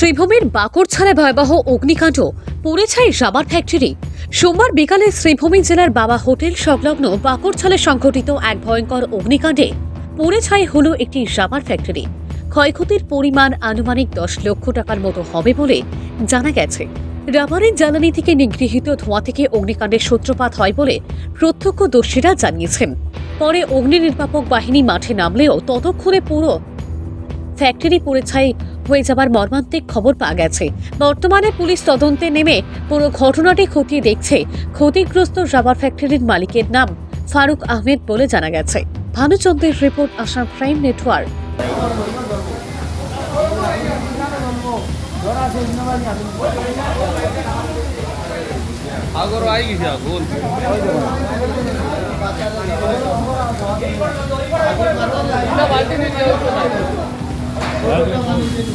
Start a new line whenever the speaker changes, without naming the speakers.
শ্রীভূমির বাকরছাড়া ভয়াবহ অগ্নিকাণ্ড। পুড়ে ছাই রাবার ফ্যাক্টরি সোমবার বিকালে শ্রীভূমি জেলার বাবা হোটেল সংলগ্ন বাকরছালে সংঘটিত এক ভয়ঙ্কর অগ্নিকাণ্ডে পুড়ে ছাই হল একটি রাবার ফ্যাক্টরি ক্ষয়ক্ষতির পরিমাণ আনুমানিক দশ লক্ষ টাকার মতো হবে বলে জানা গেছে। রাবারের জ্বালানি থেকে নিগৃহীত ধোঁয়া থেকে অগ্নিকাণ্ডের সূত্রপাত হয় বলে প্রত্যক্ষদর্শীরা জানিয়েছেন। পরে অগ্নি নির্বাপক বাহিনী মাঠে নামলেও ততক্ষণে পুরো ফ্যাক্টরি পুড়ে ছাই হয়ে যাবার মর্মান্তিক খবর পাওয়া গেছে। বর্তমানে পুলিশ তদন্তে নেমে পুরো ঘটনাটি খতিয়ে দেখছে ক্ষতিগ্রস্ত রাবার ফ্যাক্টরির মালিকের নাম ফারুক আহমেদ বলে জানা গেছে। ভানুচন্দ্রের রিপোর্ট আসাম প্রাইম নেটওয়ার্ক।
আগর আই গেছে আগুন
ও